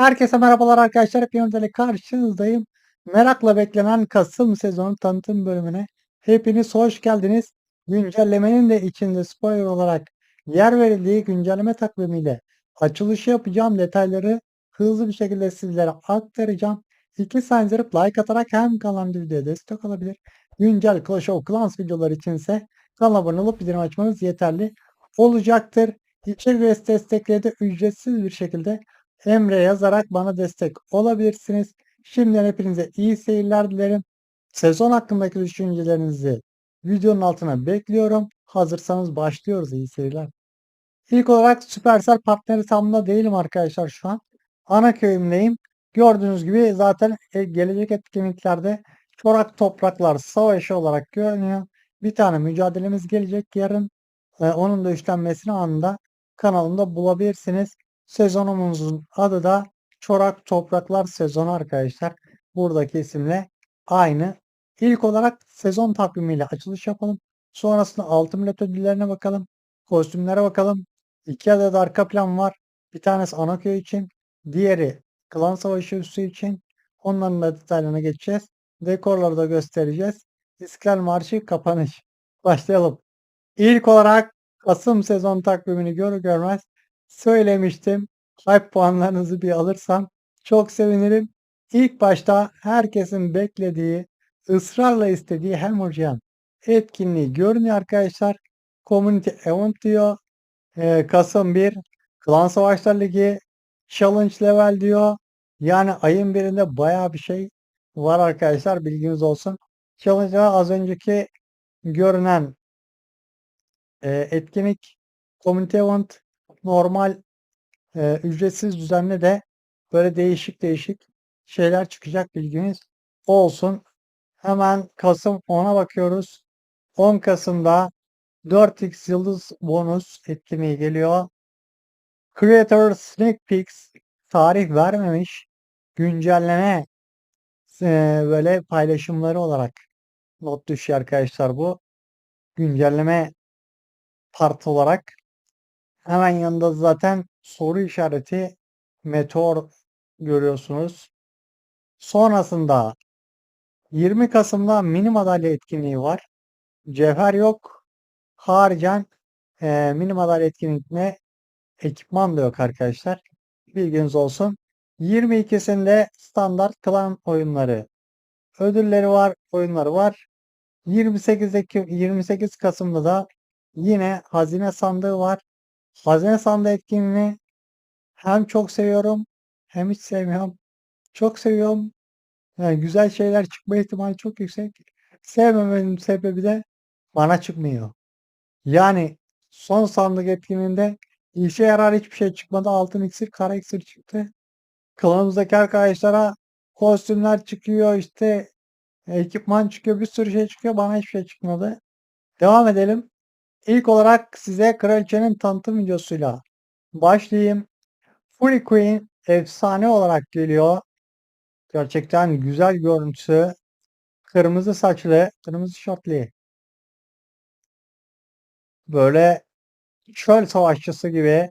Herkese merhabalar arkadaşlar. Hepiniz ile karşınızdayım. Merakla beklenen Kasım sezonu tanıtım bölümüne hepiniz hoş geldiniz. Güncellemenin de içinde spoiler olarak yer verildiği güncelleme takvimiyle açılışı yapacağım detayları hızlı bir şekilde sizlere aktaracağım. İki saniye like atarak hem kalan videoya destek olabilir. Güncel Clash of Clans videoları içinse kanala abone olup bildirim açmanız yeterli olacaktır. İçerik ve destekleri de ücretsiz bir şekilde Emre yazarak bana destek olabilirsiniz. Şimdiden hepinize iyi seyirler dilerim. Sezon hakkındaki düşüncelerinizi videonun altına bekliyorum. Hazırsanız başlıyoruz. İyi seyirler. İlk olarak Supercell partneri tamında değilim arkadaşlar şu an. Ana köyümdeyim. Gördüğünüz gibi zaten e, gelecek etkinliklerde Çorak Topraklar Savaşı olarak görünüyor. Bir tane mücadelemiz gelecek yarın. Ee, onun da işlenmesini anında kanalımda bulabilirsiniz. Sezonumuzun adı da Çorak Topraklar sezonu arkadaşlar. Buradaki isimle aynı. İlk olarak sezon takvimiyle açılış yapalım. Sonrasında altın bilet ödüllerine bakalım. Kostümlere bakalım. İki adet arka plan var. Bir tanesi Anaköy için. Diğeri Klan Savaşı üssü için. Onların da detaylarına geçeceğiz. Dekorları da göstereceğiz. İstiklal Marşı kapanış. Başlayalım. İlk olarak Kasım sezon takvimini görür görmez söylemiştim. Hype puanlarınızı bir alırsam çok sevinirim. İlk başta herkesin beklediği, ısrarla istediği Hammercan etkinliği görünüyor arkadaşlar. Community Event diyor. Ee, Kasım 1 Klan Savaşlar Ligi Challenge Level diyor. Yani ayın birinde baya bir şey var arkadaşlar bilginiz olsun. Challenge'a az önceki görünen e, etkinlik Community Event normal e, ücretsiz düzenli de böyle değişik değişik şeyler çıkacak bilginiz olsun. Hemen Kasım 10'a bakıyoruz. 10 Kasım'da 4x yıldız bonus etkinliği geliyor. Creator Sneak Peeks tarih vermemiş güncelleme e, böyle paylaşımları olarak not düşüyor arkadaşlar bu. Güncelleme part olarak Hemen yanında zaten soru işareti meteor görüyorsunuz. Sonrasında 20 Kasım'da mini madalya etkinliği var. Cevher yok. Haricen e, mini madalya etkinliğine ekipman da yok arkadaşlar. Bilginiz olsun. 22'sinde standart klan oyunları ödülleri var, oyunları var. 28'deki 28 Kasım'da da yine hazine sandığı var. Hazine sandığı etkinliğini hem çok seviyorum hem hiç sevmiyorum. Çok seviyorum. Yani güzel şeyler çıkma ihtimali çok yüksek. Sevmemenin sebebi de bana çıkmıyor. Yani son sandık etkinliğinde işe yarar hiçbir şey çıkmadı. Altın iksir, kara iksir çıktı. Klanımızdaki arkadaşlara kostümler çıkıyor, işte ekipman çıkıyor, bir sürü şey çıkıyor. Bana hiçbir şey çıkmadı. Devam edelim. İlk olarak size kraliçenin tanıtım videosuyla başlayayım. Fury Queen efsane olarak geliyor. Gerçekten güzel görüntüsü. Kırmızı saçlı, kırmızı şortlu. Böyle çöl savaşçısı gibi.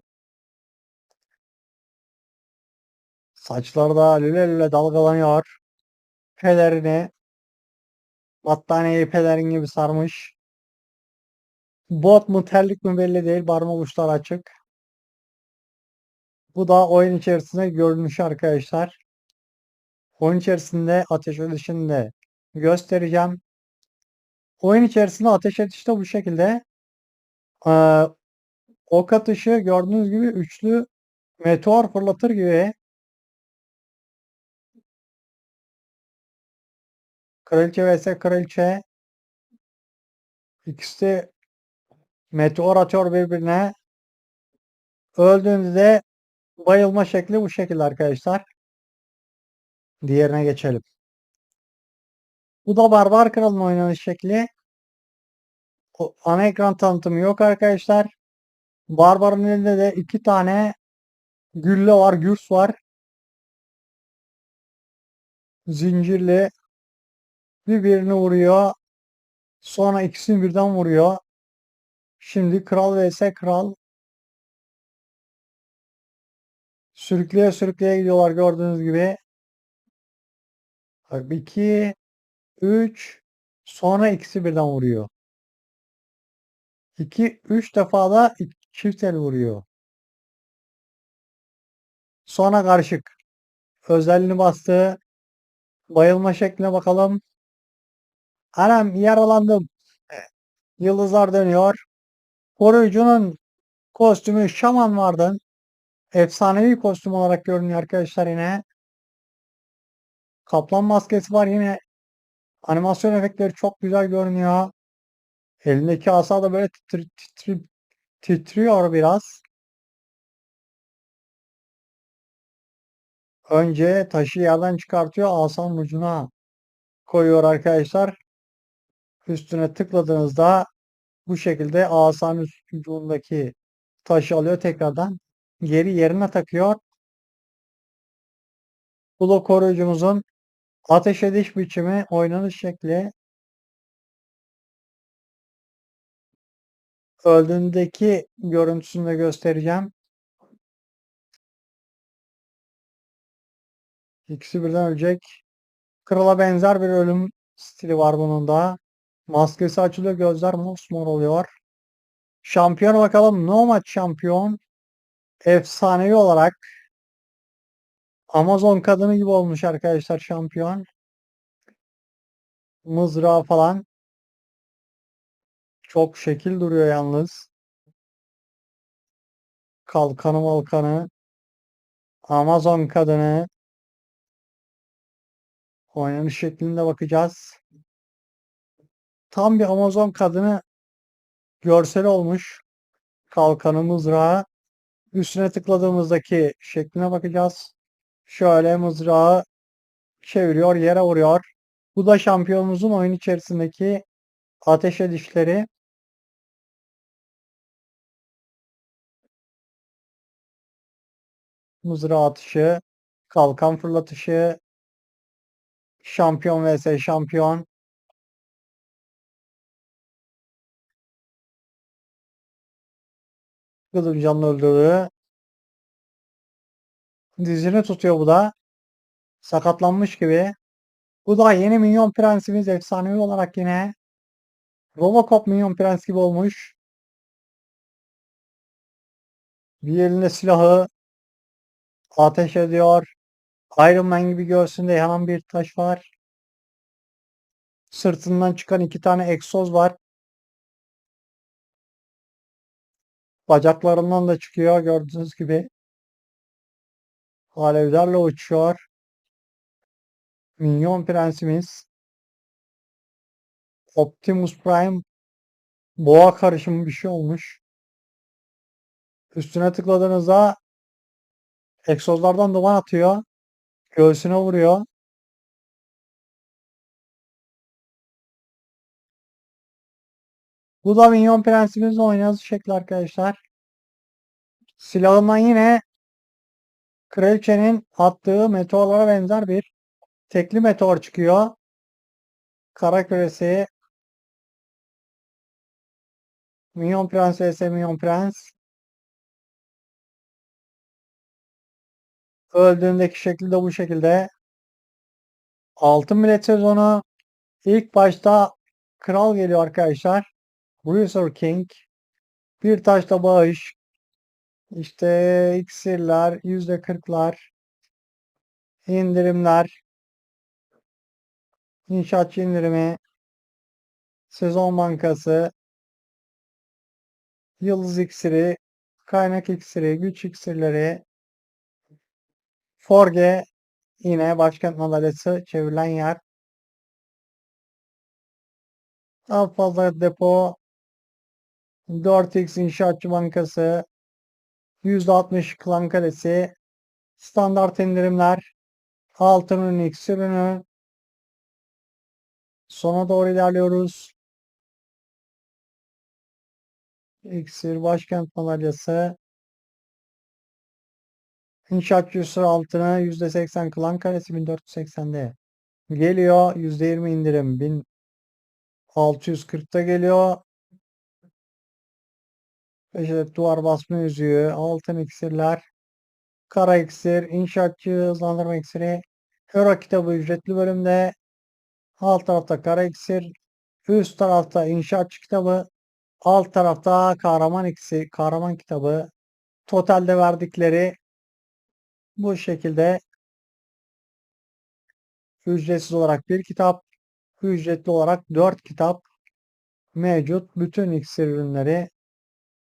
Saçları da lüle lüle dalgalanıyor. Pelerini battaniyeyi pelerin gibi sarmış. Bot mu terlik mi belli değil. Parmak uçları açık. Bu da oyun içerisinde görünmüş arkadaşlar. Oyun içerisinde ateş edişini de göstereceğim. Oyun içerisinde ateş edişte bu şekilde ee, ok atışı gördüğünüz gibi üçlü meteor fırlatır gibi Kraliçe vs kraliçe ikisi Meteor atıyor birbirine. Öldüğünde bayılma şekli bu şekilde arkadaşlar. Diğerine geçelim. Bu da Barbar Kral'ın oynanış şekli. Ana ekran tanıtımı yok arkadaşlar. Barbar'ın elinde de iki tane gülle var, gürs var. Zincirli birbirini vuruyor. Sonra ikisini birden vuruyor. Şimdi kral vs kral. Sürükleye sürükleye gidiyorlar gördüğünüz gibi. 2 3 sonra ikisi birden vuruyor. 2 3 defa da çift el vuruyor. Sonra karışık. Özelliğini bastı. Bayılma şekline bakalım. Anam yaralandım. Yıldızlar dönüyor. Koruyucunun kostümü Şaman vardı. Efsanevi kostüm olarak görünüyor arkadaşlar yine. Kaplan maskesi var yine. Animasyon efektleri çok güzel görünüyor. Elindeki asa da böyle titri, titri, titriyor biraz. Önce taşı yerden çıkartıyor. Asanın ucuna koyuyor arkadaşlar. Üstüne tıkladığınızda bu şekilde asanın ucundaki taşı alıyor tekrardan. Geri yerine takıyor. Da koruyucumuzun ateş ediş biçimi, oynanış şekli. Öldüğündeki görüntüsünü de göstereceğim. İkisi birden ölecek. Krala benzer bir ölüm stili var bunun da. Maskesi açılıyor, gözler mosmor oluyor. Şampiyon bakalım. Nomad şampiyon. Efsanevi olarak Amazon kadını gibi olmuş arkadaşlar şampiyon. Mızrağı falan. Çok şekil duruyor yalnız. Kalkanı malkanı. Amazon kadını. Oynanış şeklinde bakacağız. Tam bir Amazon kadını görsel olmuş. Kalkanı mızrağı. Üstüne tıkladığımızdaki şekline bakacağız. Şöyle mızrağı çeviriyor, yere vuruyor. Bu da şampiyonumuzun oyun içerisindeki ateş edişleri. Mızrağı atışı, kalkan fırlatışı, şampiyon vs şampiyon. Kılıçcan'ın öldürdüğü. Dizini tutuyor bu da. Sakatlanmış gibi. Bu da yeni Minyon Prensimiz efsanevi olarak yine. Robocop Minyon Prens gibi olmuş. Bir elinde silahı ateş ediyor. Iron Man gibi göğsünde yanan bir taş var. Sırtından çıkan iki tane egzoz var. Bacaklarından da çıkıyor gördüğünüz gibi. Alevlerle uçuyor. Minyon prensimiz. Optimus Prime boğa karışımı bir şey olmuş. Üstüne tıkladığınızda egzozlardan duman atıyor. Göğsüne vuruyor. Bu da Minyon Prensimizin oynayası şekli arkadaşlar. Silahından yine Kraliçenin attığı meteorlara benzer bir tekli meteor çıkıyor. Kara küresi Minyon Prens vs Minyon Prens Öldüğündeki şekilde bu şekilde. Altın Millet sezonu ilk başta kral geliyor arkadaşlar. Bruiser King. Bir taşla bağış. İşte iksirler, yüzde kırklar, indirimler, inşaatçı indirimi, sezon bankası, yıldız iksiri, kaynak iksiri, güç iksirleri, Forge yine başkent madalyası çevrilen yer. Daha fazla depo 4x İnşaatçı Bankası %60 klan kalesi standart indirimler altın ürünü ürünü sona doğru ilerliyoruz. İksir Başkent Madalyası İnşaat Yusur altına %80 klan karesi 1480'de geliyor. %20 indirim 1640'ta geliyor. İşte duvar basma yüzüğü, altın iksirler, Kara iksir, inşaatçı, hızlandırma iksiri, Hero kitabı ücretli bölümde. Alt tarafta kara iksir, üst tarafta inşaatçı kitabı, alt tarafta kahraman iksir, kahraman kitabı. Totalde verdikleri bu şekilde ücretsiz olarak bir kitap, ücretli olarak 4 kitap mevcut. Bütün iksir ürünleri,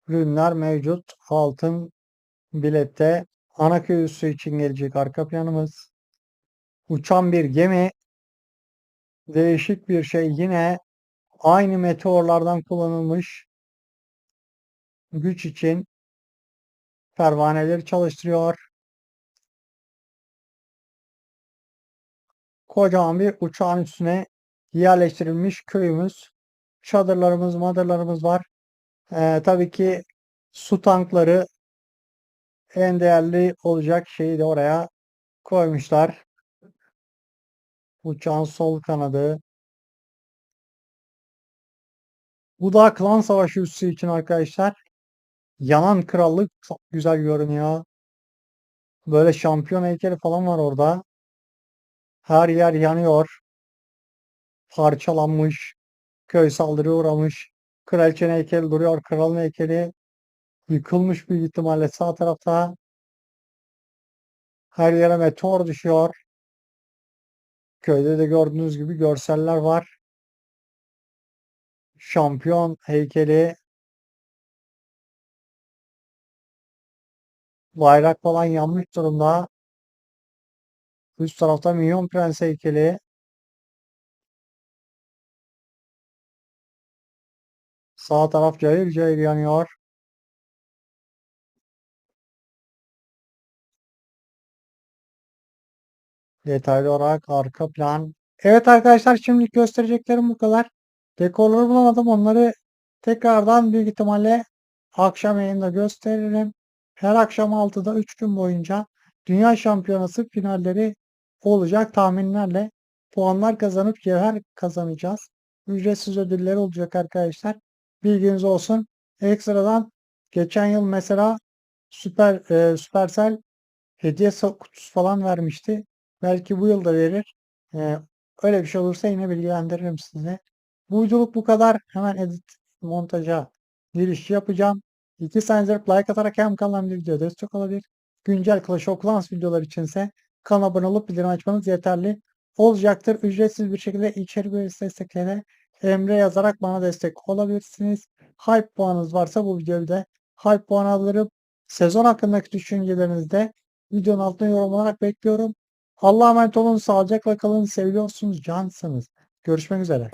ürünler mevcut. Altın bilette. Anaköy üssü için gelecek arka planımız. Uçan bir gemi. Değişik bir şey yine aynı meteorlardan kullanılmış güç için pervaneleri çalıştırıyor. Kocaman bir uçağın üstüne yerleştirilmiş köyümüz. Çadırlarımız, madırlarımız var. Ee, tabii ki su tankları en değerli olacak şeyi de oraya koymuşlar. Uçağın sol kanadı. Bu da klan savaşı üssü için arkadaşlar. Yanan krallık çok güzel görünüyor. Böyle şampiyon heykeli falan var orada. Her yer yanıyor. Parçalanmış. Köy saldırıya uğramış. Kraliçenin heykeli duruyor. Kralın heykeli yıkılmış büyük ihtimalle sağ tarafta. Her yere meteor düşüyor. Köyde de gördüğünüz gibi görseller var. Şampiyon heykeli. Bayrak falan yanmış durumda. Üst tarafta Minyon Prens heykeli. Sağ taraf cayır cayır yanıyor. Detaylı olarak arka plan. Evet arkadaşlar şimdilik göstereceklerim bu kadar. Dekorları bulamadım. Onları tekrardan büyük ihtimalle akşam yayında gösteririm. Her akşam 6'da 3 gün boyunca Dünya Şampiyonası finalleri olacak tahminlerle puanlar kazanıp cevher kazanacağız. Ücretsiz ödüller olacak arkadaşlar. Bilginiz olsun. Ekstradan geçen yıl mesela Süper e, Supercell hediye kutusu falan vermişti. Belki bu yıl da verir. E, öyle bir şey olursa yine bilgilendiririm size. Bu bu kadar. Hemen edit montaja giriş yapacağım. İki saniye like atarak hem de videoya destek olabilir. Güncel Clash of Clans videolar içinse kanala abone olup bildirim açmanız yeterli olacaktır. Ücretsiz bir şekilde içerik üyesi desteklere Emre yazarak bana destek olabilirsiniz. Hype puanınız varsa bu videoyu da hype puanı alırım. Sezon hakkındaki düşüncelerinizi de videonun altına yorum olarak bekliyorum. Allah'a emanet olun. Sağlıcakla kalın. Seviyorsunuz. Cansınız. Görüşmek üzere.